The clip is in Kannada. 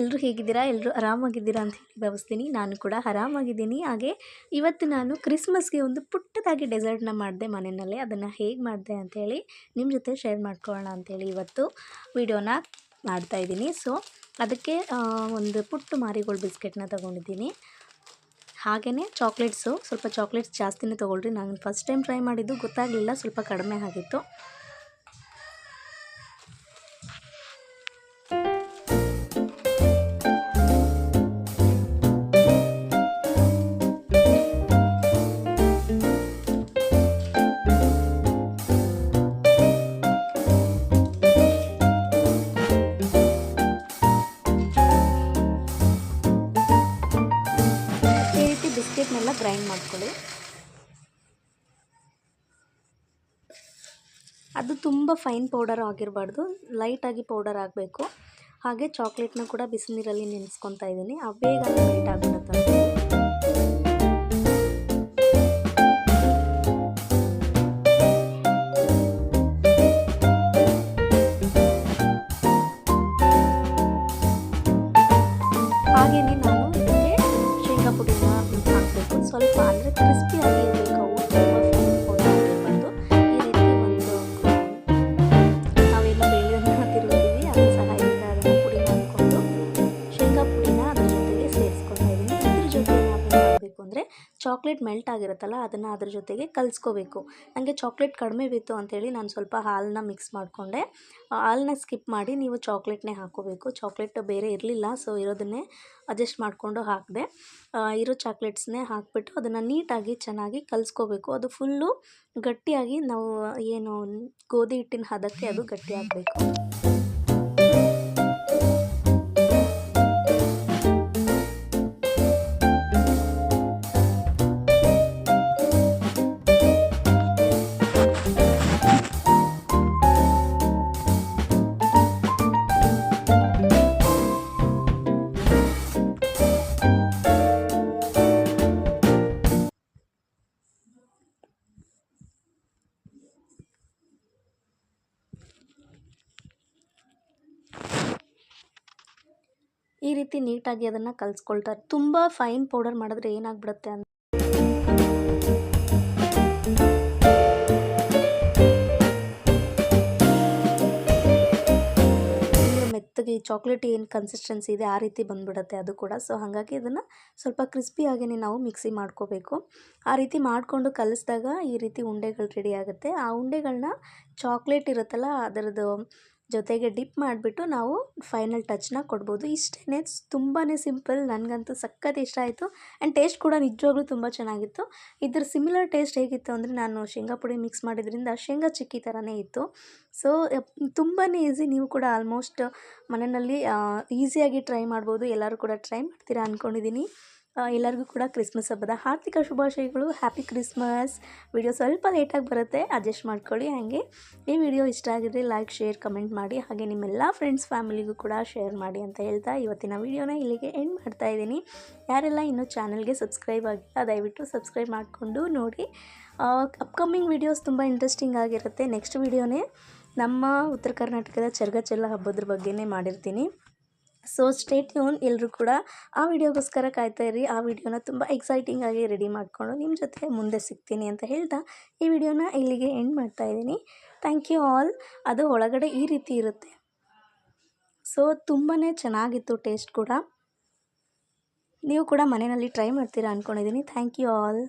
ಎಲ್ಲರೂ ಹೇಗಿದ್ದೀರಾ? ಎಲ್ಲರೂ ಆರಾಮಾಗಿದ್ದೀರಾ ಅಂತ ಹೇಳಿ ಭಾವಿಸ್ತೀನಿ. ನಾನು ಕೂಡ ಆರಾಮಾಗಿದ್ದೀನಿ. ಹಾಗೆ ಇವತ್ತು ನಾನು ಕ್ರಿಸ್ಮಸ್ಗೆ ಒಂದು ಪುಟ್ಟದಾಗಿ ಡೆಸರ್ಟ್ನ ಮಾಡಿದೆ ಮನೆಯಲ್ಲೇ. ಅದನ್ನು ಹೇಗೆ ಮಾಡಿದೆ ಅಂಥೇಳಿ ನಿಮ್ಮ ಜೊತೆ ಶೇರ್ ಮಾಡ್ಕೊಳ್ಳೋಣ ಅಂಥೇಳಿ ಇವತ್ತು ವಿಡಿಯೋನ ಮಾಡ್ತಾಯಿದ್ದೀನಿ ಸೊ, ಅದಕ್ಕೆ ಒಂದು ಪುಟ್ಟು ಮಾರಿಗೋಲ್ಡ್ ಬಿಸ್ಕೆಟ್ನ ತೊಗೊಂಡಿದ್ದೀನಿ. ಹಾಗೆಯೇ ಚಾಕ್ಲೇಟ್ಸು, ಸ್ವಲ್ಪ ಚಾಕ್ಲೇಟ್ಸ್ ಜಾಸ್ತಿನೇ ತೊಗೊಳ್ರಿ. ನಾನು ಫಸ್ಟ್ ಟೈಮ್ ಟ್ರೈ ಮಾಡಿದ್ದು, ಗೊತ್ತಾಗಲಿಲ್ಲ. ಸ್ವಲ್ಪ ಕಡಿಮೆ ಆಗಿತ್ತು. ಅದು ತುಂಬ ಫೈನ್ ಪೌಡರ್ ಆಗಿರಬಾರ್ದು. ಲೈಟಾಗಿ ಪೌಡರ್ ಆಗಬೇಕು. ಹಾಗೆ ಚಾಕ್ಲೇಟ್ನ ಕೂಡ ಬಿಸಿನೀರಲ್ಲಿ ನೆನೆಸ್ಕೊತಾ ಇದ್ದೀನಿ. ಬೇಗ ಲೈಟ್ ಆಗಿಬಿಡುತ್ತೆ ಅಂದರೆ ಚಾಕ್ಲೇಟ್ ಮೆಲ್ಟ್ ಆಗಿರುತ್ತಲ್ಲ, ಅದನ್ನು ಅದ್ರ ಜೊತೆಗೆ ಕಲಿಸ್ಕೋಬೇಕು. ನನಗೆ ಚಾಕ್ಲೇಟ್ ಕಡಿಮೆ ಬಿತ್ತು ಅಂಥೇಳಿ ನಾನು ಸ್ವಲ್ಪ ಹಾಲನ್ನ ಮಿಕ್ಸ್ ಮಾಡಿಕೊಂಡೆ. ಹಾಲನ್ನ ಸ್ಕಿಪ್ ಮಾಡಿ ನೀವು ಚಾಕ್ಲೇಟ್ನೇ ಹಾಕೋಬೇಕು ಚಾಕ್ಲೇಟ್ ಬೇರೆ ಇರಲಿಲ್ಲ, ಸೊ ಇರೋದನ್ನೇ ಅಡ್ಜಸ್ಟ್ ಮಾಡಿಕೊಂಡು ಹಾಕಿದೆ. ಇರೋ ಚಾಕ್ಲೇಟ್ಸ್ನೇ ಹಾಕಿಬಿಟ್ಟು ಅದನ್ನು ನೀಟಾಗಿ ಚೆನ್ನಾಗಿ ಕಲಿಸ್ಕೋಬೇಕು. ಅದು ಫುಲ್ಲು ಗಟ್ಟಿಯಾಗಿ ನಾವು ಏನು ಗೋಧಿ ಹಿಟ್ಟಿನ ಹದಕ್ಕೆ ಅದು ಗಟ್ಟಿಯಾಗಬೇಕು ಈ ರೀತಿ ನೀಟಾಗಿ ಅದನ್ನು ಕಲಿಸ್ಕೊಳ್ತಾರೆ. ತುಂಬ ಫೈನ್ ಪೌಡರ್ ಮಾಡಿದ್ರೆ ಏನಾಗ್ಬಿಡುತ್ತೆ ಅಂತ. ಮೆತ್ತಗೆ ಚಾಕ್ಲೇಟ್ ಏನು ಕನ್ಸಿಸ್ಟೆನ್ಸಿ ಇದೆ ಆ ರೀತಿ ಬಂದ್ಬಿಡುತ್ತೆ ಅದು ಕೂಡ. ಸೊ ಹಾಗಾಗಿ ಇದನ್ನು ಸ್ವಲ್ಪ ಕ್ರಿಸ್ಪಿಯಾಗಿಯೇ ನಾವು ಮಿಕ್ಸಿ ಮಾಡ್ಕೋಬೇಕು. ಆ ರೀತಿ ಮಾಡಿಕೊಂಡು ಕಲಿಸಿದಾಗ ಈ ರೀತಿ ಉಂಡೆಗಳು ರೆಡಿ ಆಗುತ್ತೆ. ಆ ಉಂಡೆಗಳನ್ನ ಚಾಕ್ಲೇಟ್ ಇರುತ್ತಲ್ಲ ಅದರದ್ದು ಜೊತೆಗೆ ಡಿಪ್ ಮಾಡಿಬಿಟ್ಟು ನಾವು ಫೈನಲ್ ಟಚ್ನ ಕೊಡ್ಬೋದು. ಇಷ್ಟೇ ತುಂಬಾ ಸಿಂಪಲ್, ನನಗಂತೂ ಸಖತ್ ಇಷ್ಟ ಆಯಿತು. ಆ್ಯಂಡ್ ಟೇಸ್ಟ್ ಕೂಡ ನಿಜವಾಗ್ಲೂ ತುಂಬ ಚೆನ್ನಾಗಿತ್ತು. ಇದ್ರ ಸಿಮಿಲರ್ ಟೇಸ್ಟ್ ಹೇಗಿತ್ತು ಅಂದರೆ ನಾನು ಶೇಂಗಾ ಪುಡಿ ಮಿಕ್ಸ್ ಮಾಡಿದ್ರಿಂದ ಶೇಂಗಾ ಚಿಕ್ಕಿ ಥರನೇ ಇತ್ತು. ಸೊ ತುಂಬಾ ಈಸಿ, ನೀವು ಕೂಡ ಆಲ್ಮೋಸ್ಟ್ ಮನೆಯಲ್ಲಿ ಈಸಿಯಾಗಿ ಟ್ರೈ ಮಾಡ್ಬೋದು. ಎಲ್ಲರೂ ಕೂಡ ಟ್ರೈ ಮಾಡ್ತೀರಾ ಅಂದ್ಕೊಂಡಿದ್ದೀನಿ ಎಲ್ಲರಿಗೂ ಕೂಡ ಕ್ರಿಸ್ಮಸ್ ಹಬ್ಬದ ಹಾರ್ದಿಕ ಶುಭಾಶಯಗಳು. ಹ್ಯಾಪಿ ಕ್ರಿಸ್ಮಸ್ ವಿಡಿಯೋ ಸ್ವಲ್ಪ ಲೇಟಾಗಿ ಬರುತ್ತೆ ಅಡ್ಜಸ್ಟ್ ಮಾಡ್ಕೊಳ್ಳಿ ಹಾಗೆ. ಈ ವಿಡಿಯೋ ಇಷ್ಟ ಆಗಿದ್ರೆ ಲೈಕ್ ಶೇರ್ ಕಮೆಂಟ್ ಮಾಡಿ. ಹಾಗೆ ನಿಮ್ಮೆಲ್ಲ ಫ್ರೆಂಡ್ಸ್ ಫ್ಯಾಮಿಲಿಗೂ ಕೂಡ ಶೇರ್ ಮಾಡಿ ಅಂತ ಹೇಳ್ತಾ ಇವತ್ತಿನ ವಿಡಿಯೋನ ಇಲ್ಲಿಗೆ ಎಂಡ್ ಮಾಡ್ತಾ ಇದ್ದೀನಿ. ಯಾರೆಲ್ಲ ಇನ್ನೂ ಚಾನಲ್ಗೆ ಸಬ್ಸ್ಕ್ರೈಬ್ ಆಗಿಲ್ಲ, ದಯವಿಟ್ಟು ಸಬ್ಸ್ಕ್ರೈಬ್ ಮಾಡಿಕೊಂಡು ನೋಡಿ. ಅಪ್ಕಮಿಂಗ್ ವಿಡಿಯೋಸ್ ತುಂಬ ಇಂಟ್ರೆಸ್ಟಿಂಗ್ ಆಗಿರುತ್ತೆ. ನೆಕ್ಸ್ಟ್ ವಿಡಿಯೋನೇ ನಮ್ಮ ಉತ್ತರ ಕರ್ನಾಟಕದ ಚರ್ಗಚೆಲ್ಲ ಹಬ್ಬದ್ರ ಬಗ್ಗೆನೇ ಮಾಡಿರ್ತೀನಿ. ಸೊ ಸ್ಟೇಟ್ ಯೂನ್ ಎಲ್ಲರೂ ಕೂಡ ಆ ವಿಡಿಯೋಗೋಸ್ಕರ ಕಾಯ್ತಾ ಇರಿ. ಆ ವಿಡಿಯೋನ ತುಂಬ ಎಕ್ಸೈಟಿಂಗ್ ಆಗಿ ರೆಡಿ ಮಾಡಿಕೊಂಡು ನಿಮ್ಮ ಜೊತೆ ಮುಂದೆ ಸಿಗ್ತೀನಿ ಅಂತ ಹೇಳ್ತಾ ಈ ವಿಡಿಯೋನ ಇಲ್ಲಿಗೆ ಎಂಡ್ ಮಾಡ್ತಾ ಇದ್ದೀನಿ. ಥ್ಯಾಂಕ್ ಯು ಆಲ್ ಅದು ಒಳಗಡೆ ಈ ರೀತಿ ಇರುತ್ತೆ. ಸೊ ತುಂಬಾ ಚೆನ್ನಾಗಿತ್ತು ಟೇಸ್ಟ್ ಕೂಡ. ನೀವು ಕೂಡ ಮನೆಯಲ್ಲಿ ಟ್ರೈ ಮಾಡ್ತೀರಾ ಅಂದ್ಕೊಂಡಿದ್ದೀನಿ ಥ್ಯಾಂಕ್ ಯು ಆಲ್